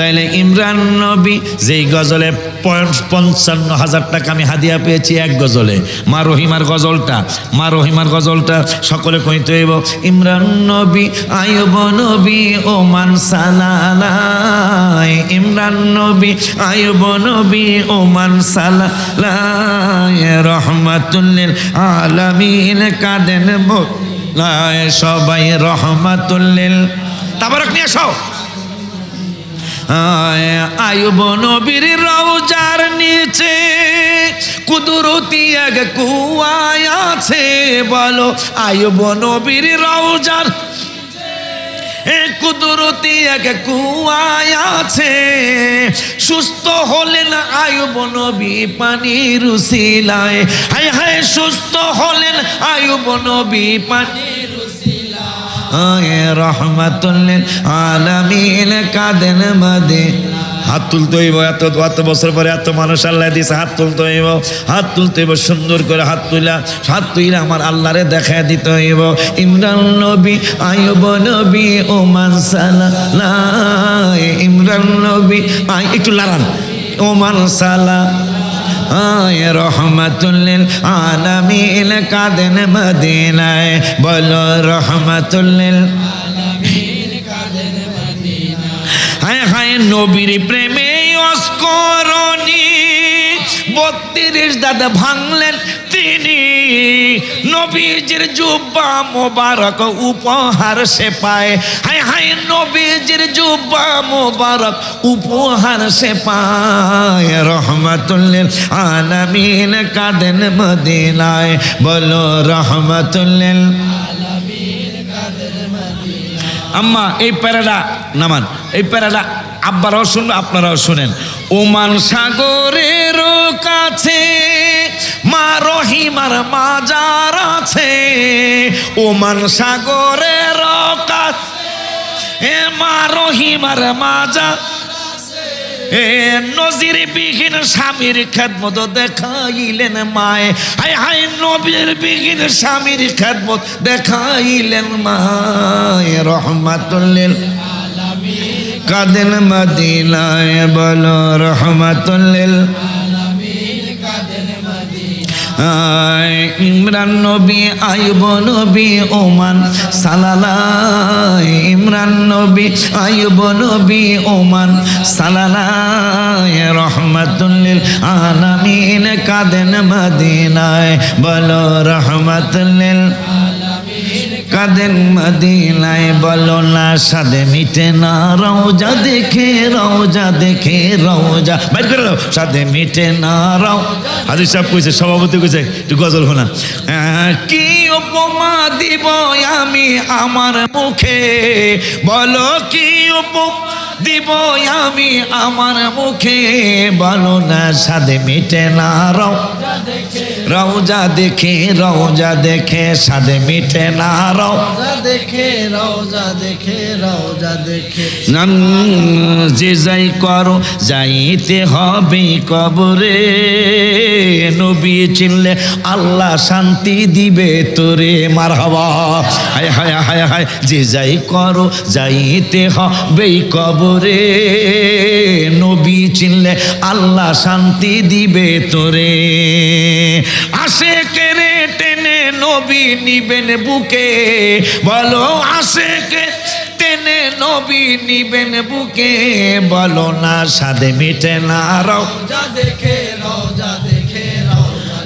তাইলে ইমরান নবী যেই গজলে পঞ্চান্ন হাজার টাকা আমি হাদিয়া পেয়েছি এক গজলে। মা রহিমার গজলটা, মা রহিমার গজলটা সকলে কইতে হইব, ইমরান নবী আয়ুব নবী, ও মান সালালাই। ইমরান নবী আয়ুব নবী, ও মান সালালাই। রহমাতুল্লিল আলামিন কাদেন সবাই রহমাতুল্লিল তাবারক নিয়ে আসো আয়ুব নবীর রওজার নিচে কুদরতি এক কুয়ায় আছে, বলো আয়ুব নবীর রওজার কুদরতি এক কুয়ায় আছে, সুস্থ হলেন আয়ুব নবী পানির উসিলায় হায় হায়, সুস্থ হলেন আয়ুব নবী আয় রহমাতুল্লিল আলামিন, কাদেন মাদে। হাত তুলতে হইব, এত এত বছর পরে এত মানুষ আল্লাহ দিয়েছে হাত তুলতে হইব। হাত তুলতে হইব, সুন্দর করে হাত তুলা হাত তুইলে আমার আল্লাহরে দেখা দিতে হইব। ইমরান নবী আয়ুব নবী, ও মানসালা ইমরান নবী একটু লারান। ও মানসালা রহমাতুল্লিল আলামিন, কাদেন মদিনায়। বলো রহমাতুল্লিল হায় হায় নবীর প্রেমে অস্করণী, বত্রিশ দাদা ভাঙলেন তিনি। নবীজির জুব্বা মোবারক উপহার সে পায়। হায় হায় নবীজির জুব্বা মোবারক উপহার সে পায়। রহমাতুল্লিল আলামিন কাদেন মদিনায়। বলো রহমাতুল্লিল আম্মা, এই প্যারাটা নামান, এই প্যারাটা আব্বারাও শুনবে আপনারাও শুনেন। ওমান সাগরের কাছে, মা রহিমার মাজার আছে। ওমান সাগরের কাছে মা রহিমার মাজার নজির বিহীন স্বামীর খেদমত দেখাইলেন মায়। হায় হায় নবীর বিহীন স্বামীর খেদমত দেখাইলেন মায়। রহমাতুল্লিল কাদেন মদিনায় বলো রহমাতুল্লিল ইমরান নবী, আয়ুব নবী, ওমান সালালাই। ইমরান নবী, আয়ুব নবী, ওমান সালালাই। রহমাতুল্লিল আলামিন কাদেন মদিনায় বলো রহমাতুল্লিল কাদের মদিনায় বলো না, সাদে মিটে না, রওজা দেখে রওজা দেখে, রওজা। বাইর করে দাও, সাদে মিটে না, রও। হাজির সাহেব কইছে, সভাপতি কইছে, একটু গজল হোনা কি উপমা দিব আমি আমার মুখে? বলো কি উপমা দিব আমি আমার মুখে। বলো না সাদে মিটে না রাও রওজা দেখে রওজা দেখে সাদে মিটে না রাও দেখে রওজা দেখে রওজা দেখে যে যাই করো, যাইতে হবে কবরে। নবী চিনলে আল্লাহ শান্তি দিবে তোরে মার হায় হায় হায় হায়, যে যাই করো, যাইতে হবে কবরে। নবী চিনলে আল্লাহ শান্তি দিবে তোরে। আসে কেড়ে টেনে নবী নিবেন বুকে, বলো আসে কে টেনে নবী নিবেন বুকে, বলো না সাদে মিটে না রক্ত। দেখে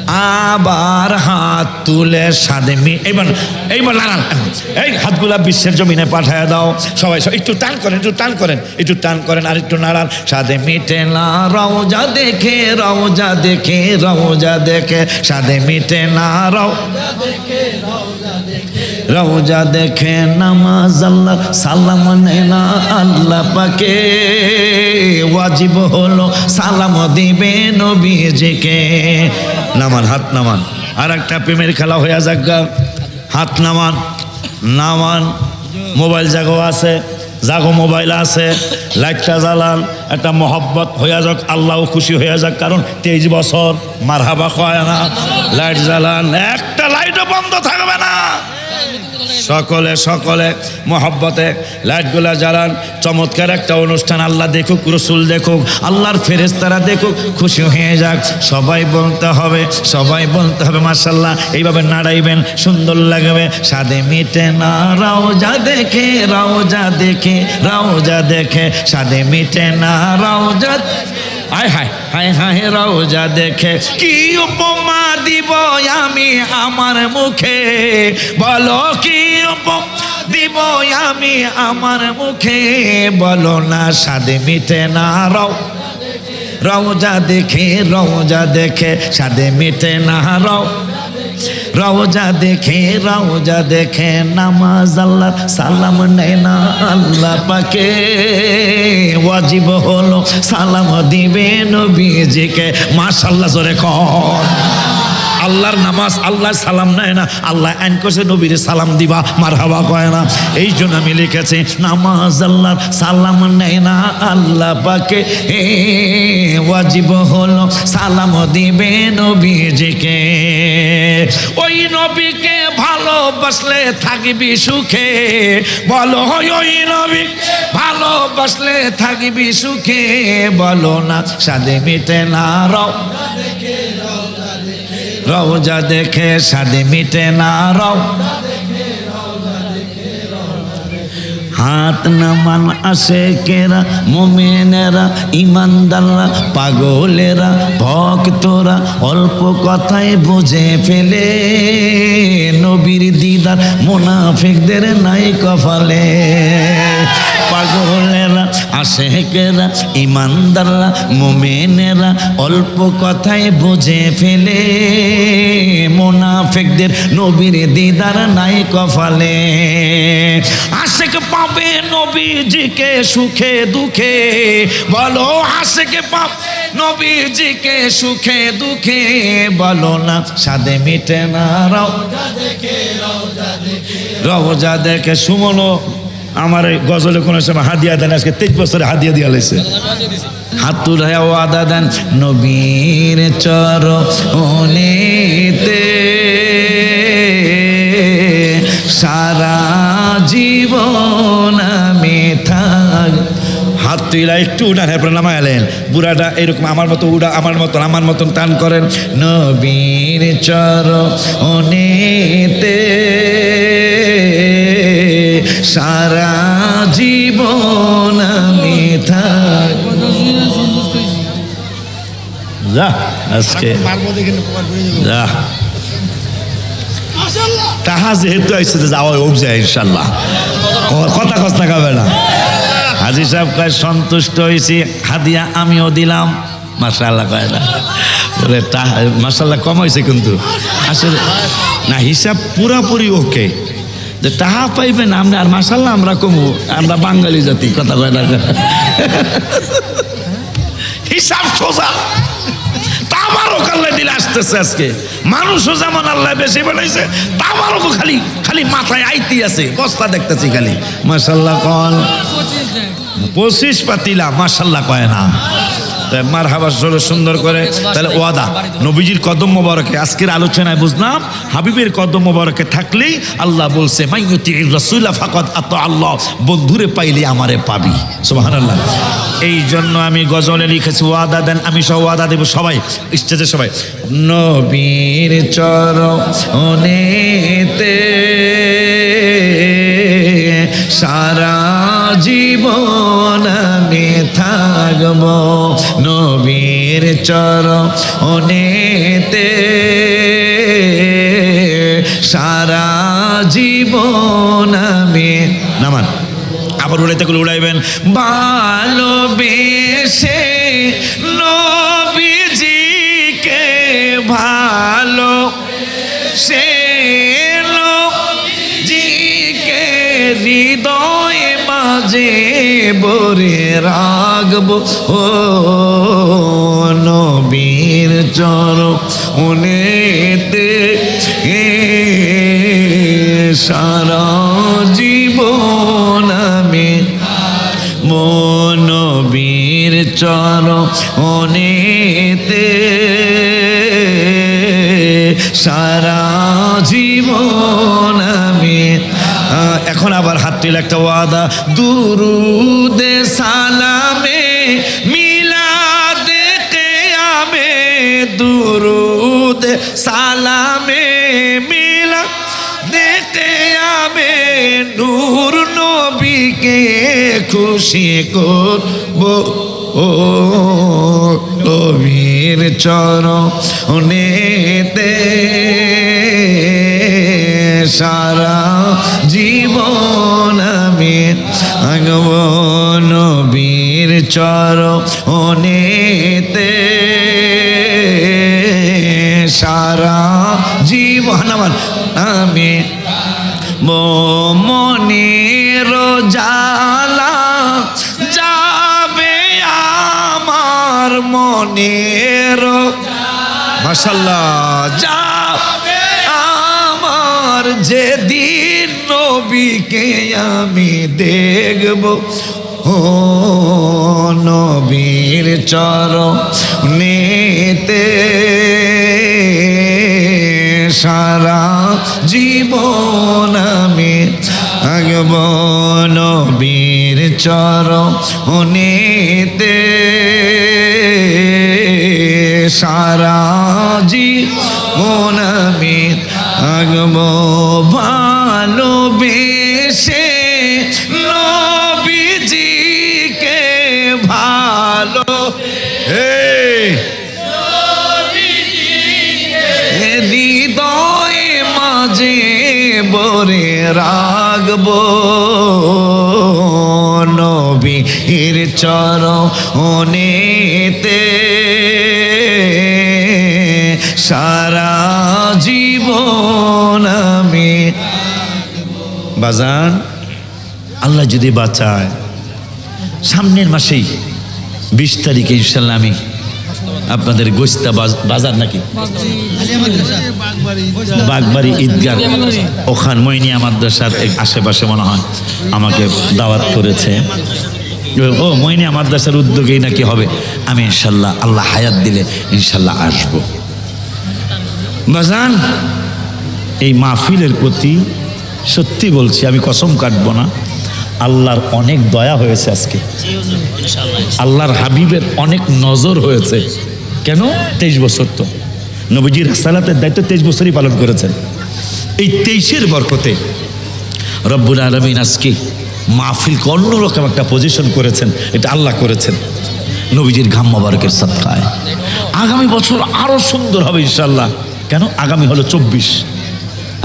আবার হাত তুলে সাদে মেয়ে এইবার এইবার নারান এই হাতগুলা বিশ্বের জমিনে পাঠায় দাও। সবাই একটু টান করেন, একটু টান করেন, একটু টান করেন আর একটু নাড়ান। সাদে মিটে না, রওজা দেখে রওজা দেখে রওজা দেখে। সাদে মিটে না রওজা দেখে রওজা দেখে রওজা দেখে নামাজ আল্লাহ সালাম নেয় না, আল্লাহ পাকে। ওয়াজিব হলো সালাম দিবে নবীজিকে। নামান, হাত নামান আর একটা প্রেমের খেলা হয়ে যাক গা। হাত নামান নামান, মোবাইল জাগো আছে, জাগো মোবাইল আছে, লাইটটা জ্বালান, একটা মহব্বত হইয়া যাক, আল্লাহ খুশি হইয়া যাক, কারণ তেইশ বছর মারহাবা কয় না, লাইট জ্বালান, একটা লাইটও বন্ধ থাকবে না। সকলে সকলে মহব্বতে লাইটগুলা জ্বালান। চমৎকার একটা অনুষ্ঠান, আল্লাহ দেখুক, রসুল দেখুক, আল্লাহর ফেরেস্তারা দেখুক, খুশি হয়ে যাক। সবাই বলতে হবে, সবাই বলতে হবে মার্শাল্লাহ এইভাবে নাড়াইবেন, সুন্দর লাগবে। সাদে মিটে না, রাওজা দেখে রাওজা দেখে রাওজা দেখে। সাদে মিটে না রাও রাওজা হায় হায় হায় হায় রওজা দেখে। কি উপমা দিব আমি আমার মুখে? বলো কি উপমা দিব আমি আমার মুখে? বলো না সাদে মিটে না রও। রওজা দেখে রওজা দেখে সাদে মিটে না রাও। রওজা দেখে রওজা দেখে নামাজ আল্লাহ সালাম নেয় না আল্লাহ পাকে। ওয়াজিব হলো, সালাম দিবে নবীজিকে। মাশাল্লাহ জোরে কর আল্লাহর নামাজ আল্লাহ সালাম নেয় না, আল্লাহ আইন করছে, নবীর সালাম দিবা মার হাওয়া কয় না। এই জন্য আমি লিখেছি, নামাজ আল্লাহর সালাম নেয় না, আল্লাহ পাকে ওয়াজিব হলো, সালাম দিবে নবীজিকে। ওই নবীকে ভালোবাসলে থাকবি সুখে, বলো ওই নবী, ভালোবাসলে থাকবি সুখে, বলো না, সাদে মিটে না রও রওজা দেখে সাদে মিটে না রও হাত নামান আসে কেরা, মোমেনেরা, ইমানদাররা, পাগলেরা, ভক্তরা, অল্প কথায় বুঝে ফেলে। নবীর দিদার মোনাফিকদের নাই কপালে। পাগলেরা আশেকেরা, ইমানদাররা, মোমেনেরা অল্প কথায় বুঝে ফেলে। মোনাফেকদের নবীর দিদার নাই কপালে। আশেক পাবে নবীজিকে সুখে দুঃখে। বলো, আশেক পাব নবীজিকে সুখে দুঃখে। বলো না, সাদে মিটে না রাও রওজা দেখে। সুমনো আমার এই গজলে কোনো সময় হাদিয়া দেন আজকে তেইশ বছরে হাদিয়া দিয়া লাইছে। হাত তুলে ওয়াদা দেন নবীর চর সারা জীবন আমি থাক হাত তুইলা একটু উঠান এরপর নামায় এলেন বুড়াটা এরকম আমার মতো উড়া আমার মতন আমার মতন টান করেন। নবীর চর অনেতে। সারা জীবন আমি থাক যা আজকে যা। তাহা যেহেতু আইসে যে যাওয়া হোক যায় ইনশাল্লাহ। কথা কথা খাবে না হাজি সাহেব কয় সন্তুষ্ট হয়েছি হাদিয়া আমিও দিলাম। মাসাল্লাহ কয় না। বলে মাসাল্লাহ কম হয়েছে কিন্তু। আসলে না হিসাব পুরাপুরি ওকে। যে টাহা পাইবেন, আমরা আর মাসাল্লাহ আমরা কমু, আমরা বাঙালি জাতি, কথা কয় না হিসাব সোজা। তা আমারও কাল্লা দিলে আসতেছে আজকে। মানুষও যেমন আল্লাহ বেশি বানাইছে, তা আমারও খালি খালি মাথায় আইতি আছে, বস্তা দেখতেছি খালি। মাসাল্লাহ কন। পঁচিশ পাতিলা মাসাল্লাহ কয় না। মার হাবার জোরে সুন্দর করে। তাহলে ওয়াদা, নবীজির কদম মোবারকে, আজকের আলোচনায় বুঝলাম, হাবিবের কদম মোবারকে থাকলেই আল্লাহ বলছে মাইয়তি রসুল্লাহ ফাকত আত আল্লাহ বন্ধুরে পাইলে আমারে পাবি। সুবহানাল্লাহ। এই জন্য আমি গজলে লিখেছি, ওয়াদা দেন, আমি সব ওয়াদা দেব সবাই। স্টেজে সবাই, নবীর চর অনেতে সারা জীবন আমি থাকব। নবীর চর অনেতে। সারা জীবন আমি নামান। আবার উড়াইতে উড়াইবেন। ভালোবেসে বরে রাগব, ও নবীর চর উনেতে এ সারা জীবন আমি। মনবীর চর অনেতে সারা জীবন আমি। এখন আবার হাত তুলে একটা ওয়াদা, দুরুদে সালামে, মিলাদে কেয়ামে, দুরুদে সালামে মিলা দেখে আমি নূর নবীকে খুশি করব। ও নবীর চরণেতে সারা জীবন আমি আগব নবীর চরণেতে। সারা জীবন আমার আমি মনের জালা যাবে আমার মনের। মাসাল্লাহ যেদিন নবীকে আমি দেখব, ও নবীর চর নেতে সারা জীবন আমি আগব নবীর চর নেতে সারা জীবন আমি আগব ভালোবেসে। নবীজিকে ভালো এই। হৃদয়ে মাঝে বরে রাগব নবীর চর অনেতে সারা জীবন বাজান, আল্লাহ যদি বাঁচায়, সামনের মাসেই বিশ তারিখে ইনশাল্লাহ আমি আপনাদের গোস্তা বাজার নাকি? বাগবাড়ি ঈদগাহ। ওখান মইনিয়া মাদ্রাসার আশেপাশে মনে হয় আমাকে দাওয়াত করেছে। ও মইনিয়া মাদ্রাসার উদ্যোগেই নাকি হবে। আমি ইনশাল্লাহ আল্লাহ হায়াত দিলে ইনশাল্লাহ আসব। বাজান, এই মাহফিলের প্রতি সত্যি বলছি, আমি কসম কাটবো না। আল্লাহর অনেক দয়া হয়েছে আজকে। আল্লাহর হাবিবের অনেক নজর হয়েছে। কেন? তেইশ বছর তো। নবীজির সালাতের দায়িত্ব তেইশ বছরই পালন করেছেন। এই তেইশের বরকতে রব্বুল আলমিন আজকে মাহফিলকে অন্যরকম একটা পজিশন করেছেন, এটা আল্লাহ করেছেন। নবীজির ঘাম মোবারকের সৎকায়। আগামী বছর আরও সুন্দর হবে ইনশাল্লাহ কেন? আগামী হলো চব্বিশ।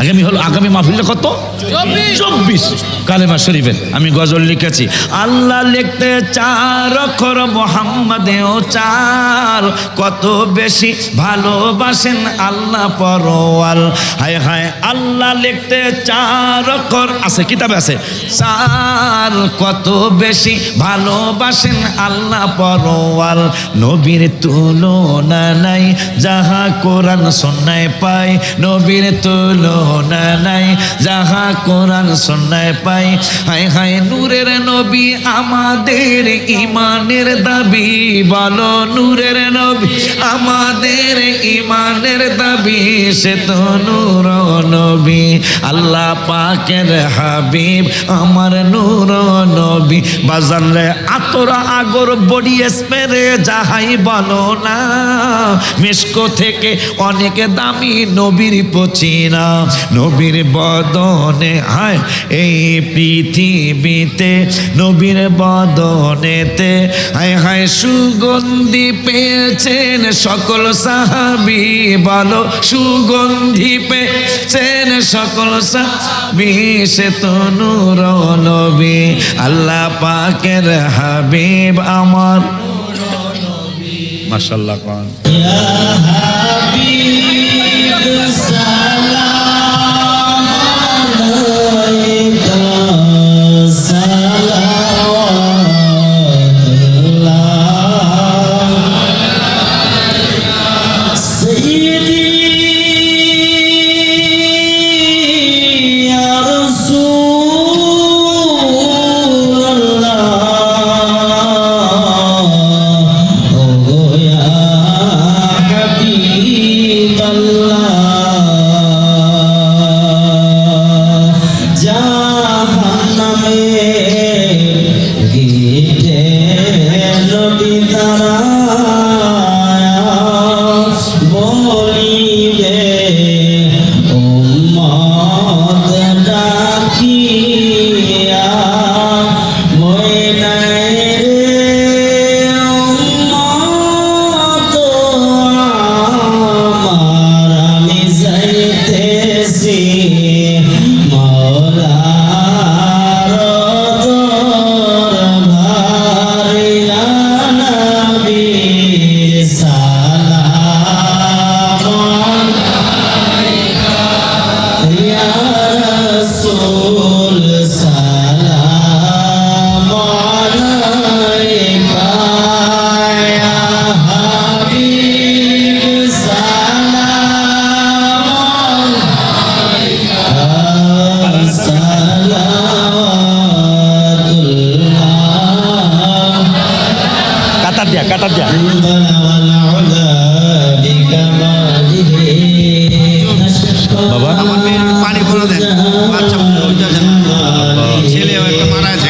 আগামী হলো আগামী মাহফিলটা কত? চব্বিশ। কালেমা শরীফের আমি গজল লিখেছি। আল্লাহ লিখতে চার অক্ষর মোহাম্মদেও চার। কত বেশি ভালোবাসেন আল্লাহ পরওয়াল। হায় হায় আল্লাহ লিখতে চার অক্ষর। আছে কিতাবে আছে। চার কত বেশি ভালোবাসেন আল্লাহ পরওয়াল। নবীর তুলনা নাই যাহা কোরআন সন্ন্যায় পায়। নবীর তুলনা নাই, যাহা কোরআন সন্ন্যায় পাই। হায় হায় নূরের নবী আমাদের ইমানের দাবি। বলো নূরের নবী আমাদের ইমানের দাবি, সে তো নূর নবী। আল্লাহ পাকের হাবিব আমার নূর নবী। বাজানলে আতরা আগর বডি স্পেরে, যাহাই বলো না মিস্কো থেকে অনেক দামি নবীর পচিনা। নবীর বদনে, হায়, এই পৃথিবীতে নবীর বদনেতে, হায় হায়, সুগন্ধি পেয়েছেন সকল সাহাবি, বলো, সুগন্ধি পেয়েছেন সকল সাহাবি, সে তো নূর নবী, আল্লাহ পাকের হাবিব আমার। মাশাল্লাহ কন দিয়া কাটার দিয়া। বাবা। পানি করে দেন। বাচ্চা ছেলে একটা মারা আছে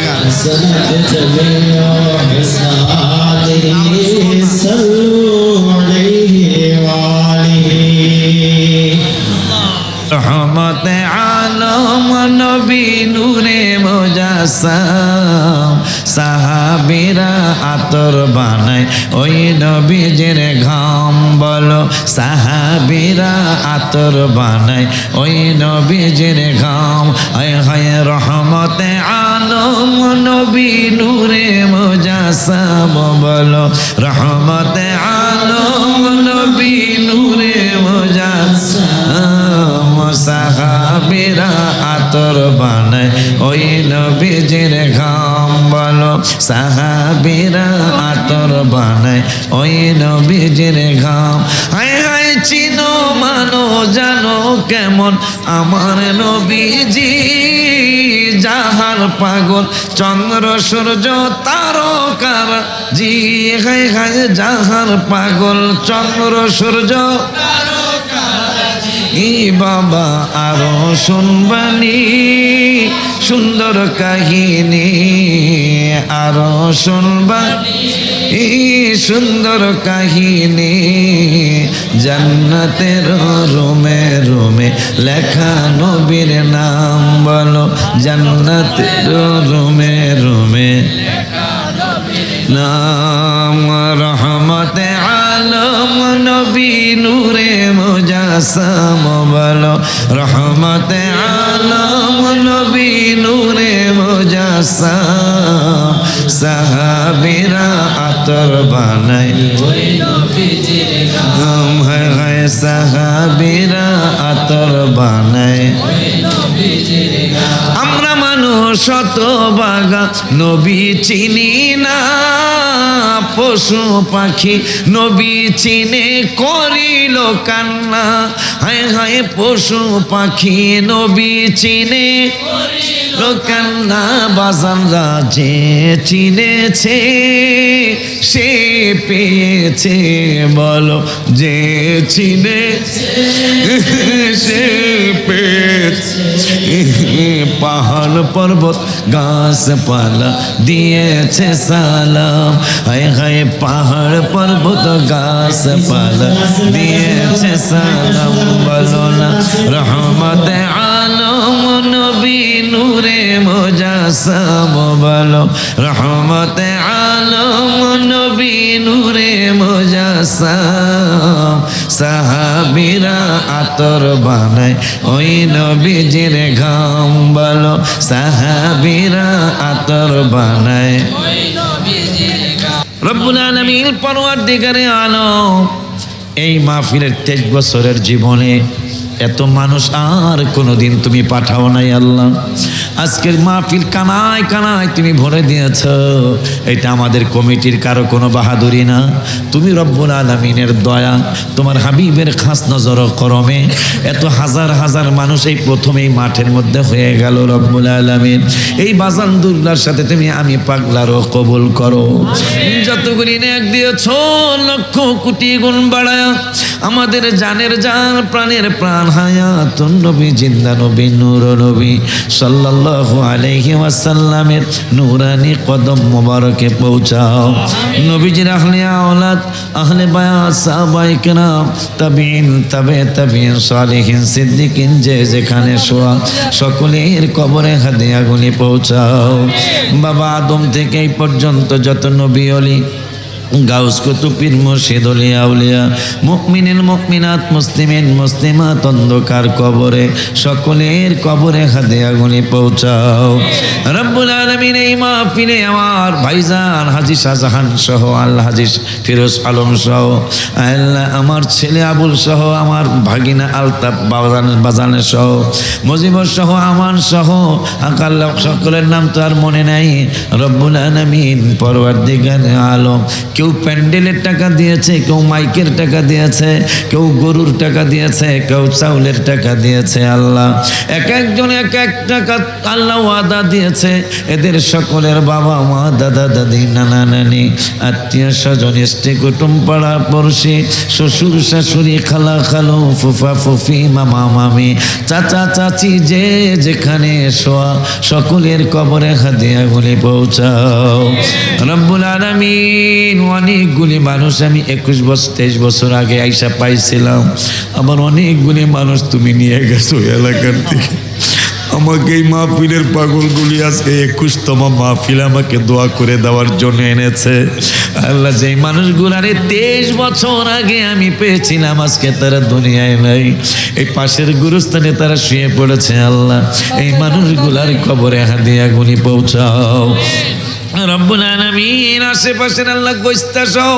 রহমত আলম নবী নূরে মোজাসাম সাহাবিরা আতর বানায়। ওই নবীজের ঘাম বলো, সাহাবিরা আতর বানায়। ওই নবীজের ঘাম, হয় হয় রহমত আলম, নবী নূরে মোজাসাম বলো, রহমত আলম, নবী নূরে মোজাসাম। সাহাবিরা আতর বানায়। ওই নবীজির ঘাম বলো, সাহাবিরা আতর বানায়। ওই নবীজির ঘাম। হায় হায়, চিনো মানো, জানো কেমন আমার নবীজি। যাহার পাগল, চন্দ্র, সূর্য, তারকার। জি, হায় হায় যাহার পাগল, চন্দ্র, সূর্য। ই বাবা, আরও শুনবানি, সুন্দর কাহিনী, আরও শুনবানি এই সুন্দর কাহিনী, জান্নাতের রুমে রুমে লেখা নবীর নাম বলো, জান্নাতের রুমে রুমে নাম, রহমতে নবী নূরে মুজাসম বলো, রহমতে আলম নবী নূরে মুজাসম, সাহাবিরা আতর বানাই। সাহাবিরা আতর বানায় আমরা মানুষ শত বাগা নবী চিনি না। পশু পাখি নবী চিনে করিল কান্না। হায় হায় পশু পাখি নবী চিনে কান্না। বাজান রাজে চিনেছে, সে পেয়েছে বলো যে চিনে সে পেয়েছে। পাহাড় পর্বত গাছপালা দিয়েছে সালাম। হায় হায় পাহাড় পর্বত গাছপালা দিয়েছে সালাম বলো না রহমত আলম নবী নূরে মোজাসাম বলো রহমত আলম নবী নূরে মোজাসাম সাহাবিরা আতর বানায় ওই নবীজির ঘাম বলো সাহাবিরা আতর বানায় রব্বুল আলামিন পরওয়ারদিগারে আলো। এই মাহফিলের তেইশ বছরের জীবনে এত মানুষ আর কোনোদিন তুমি পাঠাও নাই আল্লাহ। আজকের মাহফিল কানায় কানায় তুমি ভরে দিয়েছ। এটা আমাদের কমিটির কারও কোনো বাহাদুরি না। তুমি রব্বুল আলমিনের দয়া, তোমার হাবিবের খাস নজর করমে। এত হাজার হাজার মানুষ এই প্রথম এই মাঠের মধ্যে হয়ে গেল রব্বুল আলমিন। এই বাজান দুর্গার সাথে তুমি আমি পাগলারও কবুল করো। যতগুলি ন্যাক দিয়েছ, লক্ষ কোটি গুণ বাড়ায়। আমাদের জানের জান প্রাণের প্রাণ হায়াত নবী, জিন্দা নবী নূর নবী সাল্লাল্লাহু আলাইহি ওয়াসাল্লামের নূরানি কদম মোবারকে পৌঁছাও। নবীজির আহলে আওলাদ, আহলে বায়াত সাহাবায়ে কেরাম তাবিন তাবে তাবিন সালিহিন, সিদ্দিকিন, যে যেখানে শোয়া, সকলের কবরে হাদিয়াগুলি পৌঁছাও। বাবা আদম থেকে এই পর্যন্ত যত নবী অলি গাউস কুতুপির মুর্শিদ উলিয়া উলিয়া মুকমিনিন মুকমিনাত মুসলিমিন, মুসলিমাত অন্ধকার কবরে, সকলের কবরে হাতে আগুনে পৌঁছাও। রব্বুল আলমিন এই মাহফিলে আমার ভাইজান হাজি শাহজাহান সহ আল্লাহ হাজি ফিরোজ আলম সহ, আল্লাহ আমার ছেলে আবুল সহ, আমার ভাগিনা আলতাফ বাজান বাজানের সহ মজিবর সহ, আমান সহ আকাল্লা সকলের নাম তো আর মনে নাই। রব্বুল আলমিন পরওয়ার দিগার আলম কেউ প্যান্ডেলের টাকা দিয়েছে, কেউ মাইকের টাকা দিয়েছে, কেউ গরুর টাকা দিয়েছে, কেউ চাউলের টাকা দিয়েছে, আল্লাহ। এক একজন এক এক টাকা আল্লাহ ওয়াদা দিয়েছে। এদের সকলের বাবা মা, দাদা দাদি, নানা নানি, আত্মীয় স্বজন এসছে কুটুম, পাড়া, পড়শি, শ্বশুর, শাশুড়ি, খালা, খালো, ফুফা, ফুফি, মামা, মামি, চাচা, চাচি, যে যেখানে শোয়া সকলের কবরে হাতিয়া গুলি পৌঁছাও। রব্বুল আলামিন অনেকগুলি মানুষ আমি একুশ বছর, তেইশ বছর আগে আইসা পাইছিলাম। আমার অনেকগুলি মানুষ তুমি নিয়ে গেছো এলাকার থেকে আমাকে এই মাহফিলের পাগলগুলি আজকে একুশতম মাহফিল আমাকে দোয়া করে দেওয়ার জন্য এনেছে। আল্লাহ, যেই মানুষগুলারে তেইশ বছর আগে আমি পেয়েছিলাম, আজকে তারা দুনিয়ায় নাই। এই পাশের গুরুস্থানে তারা শুয়ে পড়েছে, আল্লাহ। এই মানুষগুলার খবরে হাদিয়া গুলি পৌঁছাও। রব্বুল আলামিন, আশেপাশের আল্লাহ গোস্তা সহ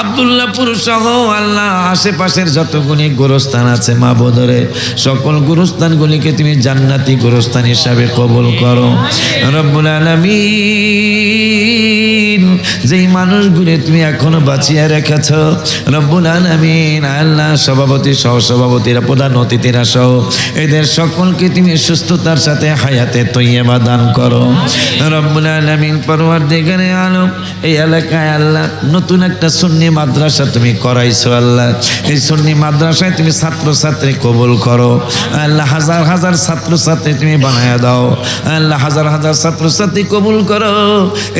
আবদুল্লাহপুর সহ, আল্লাহ আশেপাশের যতগুলি গোরস্থান আছে মা বোধরে সকল গোরস্থানগুলিকে তুমি জান্নাতি গোরস্থান হিসাবে কবুল করো। রব্বুল আলামিন, যেই মানুষগুলি তুমি এখনও বাঁচিয়ে রেখেছ, রব্বুল আলামিন, আল্লাহ সভাপতি সহ সভাপতিরা প্রধান অতিথিরা সহ, এদের সকলকে তুমি সুস্থতার সাথে হায়াতে তৈয়বা দান করো। রব্বুল আলামিন পরওয়ার দিগারে আলম, এই এলাকায় আল্লাহ নতুন একটা সুন্নি মাদ্রাসা তুমি করাইছো আল্লাহ। এই সুন্নি মাদ্রাসায় তুমি ছাত্রছাত্রী কবুল করো। আল্লাহ হাজার হাজার ছাত্রছাত্রী তুমি বানায় দাও। আল্লাহ হাজার হাজার ছাত্রছাত্রী কবুল করো।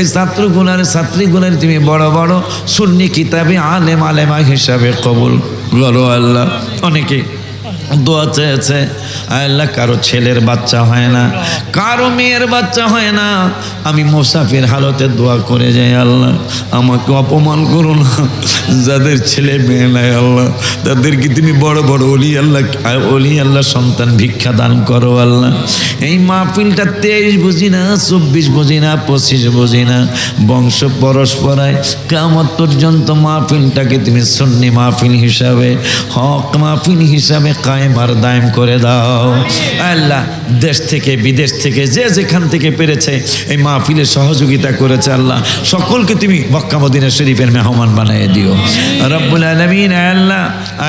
এই ছাত্রগুলার ছাত্রীগুলার তুমি বড় বড় সুন্নি কিতাবে আলেম আলেমা হিসাবে কবুল করো আল্লাহ। অনেকে দোয়া চেয়েছে, আল্লাহ, কারও ছেলের বাচ্চা হয় না, কারও মেয়ের বাচ্চা হয় না। আমি মোসাফির হালতে দোয়া করে যাই, আল্লাহ, আমাকে অপমান করো না। যাদের ছেলে মেয়ে নাই, আল্লাহ, তাদেরকে তুমি বড় বড় অলি আল্লাহ অলি আল্লাহ সন্তান ভিক্ষা দান করো, আল্লাহ। এই মাহফিলটা তেইশ বুঝি না চব্বিশ বুঝি না পঁচিশ বুঝি না বংশ পরস্পরায় কামত পর্যন্ত মাহফিলটাকে তুমি সন্নি মাহফিল হিসাবে, হক মাহফিল হিসাবে কায়েম আর করে দাও। আল্লাহ দেশ থেকে, বিদেশ থেকে, যে যেখান থেকে পেরেছে, এই মাহফিলের সহযোগিতা করেছে আল্লাহ। সকলকে তুমি মদিনা শরীফের মেহমান বানিয়ে দিও। রব্বুল আলমিন আল্লাহ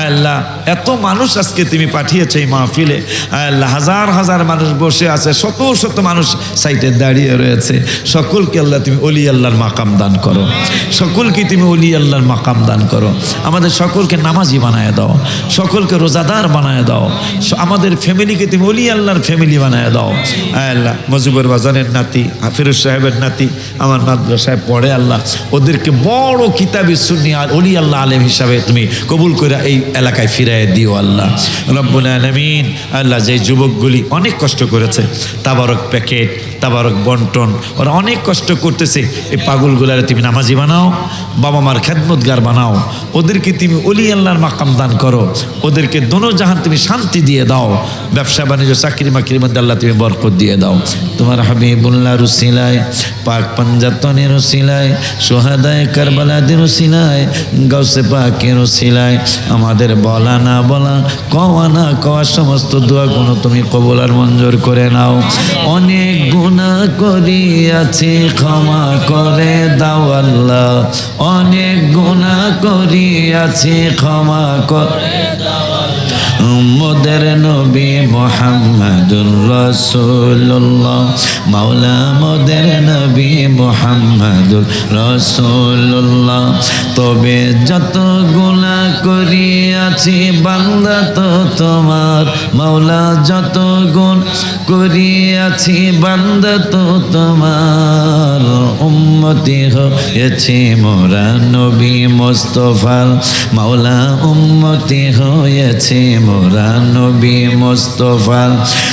আল্লাহ, এত মানুষ আজকে তুমি পাঠিয়েছে এই মাহফিলে। আল্লাহ, হাজার হাজার মানুষ বসে আছে, শত শত মানুষ সাইটে দাঁড়িয়ে রয়েছে। সকলকে আল্লাহ তুমি অলি আল্লাহর মাকাম দান করো। সকলকে তুমি অলি আল্লাহর মাকাম দান করো। আমাদের সকলকে নামাজি বানায় দাও। সকলকে রোজাদার বানায় দাও। আমাদের ফ্যামিলিকে তুমি অলি আল্লাহর ফ্যামিলি বানায় দাও। আয় আল্লাহ, মজিবুর বাজানের নাতি হাফিরুজ সাহেবের নাতি, আমার মাদ্রাসায় পড়ে আল্লাহ। ওদেরকে বড় কিতাবি সুন্নি আর অলি আল্লাহ আলেম হিসাবে তুমি কবুল করে এই এলাকায় ফিরাই দিও আল্লাহ। রব্বুল আলমিন, আল্লাহ যে যুবকগুলি অনেক কষ্ট করেছে, তাবারক প্যাকেট তাবারক বন্টন। ওরা অনেক কষ্ট করতেছে। এই পাগলগুলারে তুমি নামাজি বানাও বাবা মার খেদমতগার বানাও। ওদেরকে তুমি অলি আল্লাহর মাকাম দান করো। ওদেরকে দোনো জাহান তুমি শান্তি দিয়ে দাও। ব্যবসা, বাণিজ্য, চাকরি মাকরির মধ্যে আল্লাহ তুমি বরকত দিয়ে দাও। তোমার হাবিবুল্লাহ রুসিলায়, পাক পাঞ্জাতনের রসিলায়, সোহাদায় কারবালাদের রসিলায় গৌসে পাকের রসিলায়। আমাদের বলা না বলা, কওয়া না কওয়া সমস্ত দোয়া কোনো তুমি কবল আর মঞ্জুর করে নাও। অনেক গুণা করিয়াছি ক্ষমা করে দাও আল্লাহ। অনেক গুণা করিয়াছি ক্ষমা করে মোদের নবী মোহাম্মদুর রসুল্লাহ মাওলা মোদের নবী মোহাম্মদুর রসুল্লাহ তবে যত গুণা করিয়াছি, বান্দা তো তোমার, মাওলা যত গুণ করিয়াছি, বান্দা তো তোমার। উম্মতি হয়েছি মোরা নবী মোস্তফার, মাওলা উম্মতি হয়েছে নবী মোস্তফা।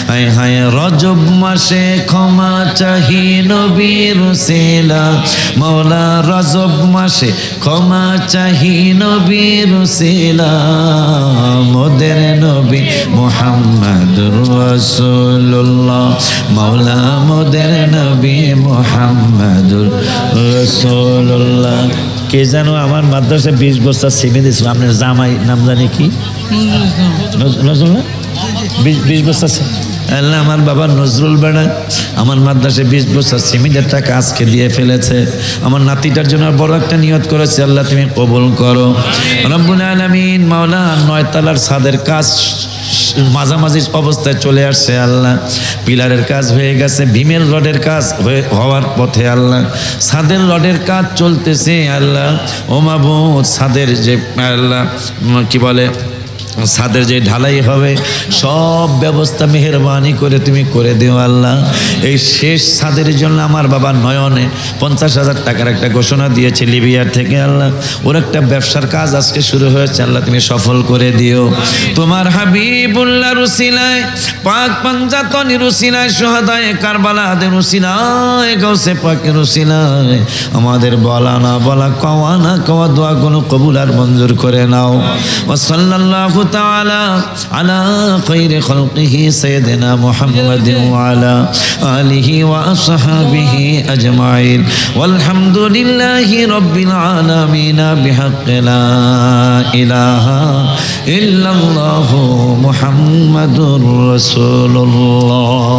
হায় হায় রজব মাসে ক্ষমা চাহি নবীর সেলা। মৌলা রজব মাসে ক্ষমা চাহি নবীর সেলা। মোদের নবী মোহাম্মদ রসুল্লাহ মৌলা মোদের নবী মোহাম্মদ রসুল্লাহ কে জানো আমার মাদ্রাসায় বিশ বস্তা সিমেন্ট দিয়েছিল। আপনার জামাই নাম জানি কি? নজরুল না বিশ বস্তা আল্লাহ আমার বাবা নজরুল বেড়া। আমার মাদ্রাসায় বিশ বছর সিমেন্টের টাকা আজকে দিয়ে ফেলেছে। আমার নাতিটার জন্য বড় একটা নিয়ত করেছে আল্লাহ তুমি কবুল করো। রব্বুল আলমিন মাওলা নয় তালার ছাদের কাজ মাঝামাঝি অবস্থায় চলে আসছে আল্লাহ। পিলারের কাজ হয়ে গেছে, ভীমের রডের কাজ হয়ে হওয়ার পথে আল্লাহ। সাদের রডের কাজ চলতেছে আল্লাহ। ও সাদের যে আল্লাহ কি বলে? ছাদের যে ঢালাই হবে, সব ব্যবস্থা মেহরবানি করে তুমি করে দিও আল্লাহ। এই শেষ ছাদের জন্য আমার বাবা নয়নে পঞ্চাশ হাজার টাকার একটা ঘোষণা দিয়েছে লিবিয়ার থেকে আল্লাহ। ওর একটা ব্যবসার কাজ আজকে শুরু হয়েছে, আল্লাহ তুমি সফল করে দিও। তোমার হাবিবুল্লাহ রুসিনায় পাক পাঞ্জাতনি রুসিনায় সোহাদায় কারবালাদের রুসিনায় গাউসে পাকে রুসিনায় আমাদের বলা না বলা, কওয়া না কওয়া দোয়া কোনো কবুল আর মঞ্জুর করে নাও। ও সাল্লাল্লাহু تعالى على خير خلقه سيدنا محمد وعلى آله وأصحابه أجمعين والحمد لله رب العالمين بحق لا إله إلا الله محمد رسول الله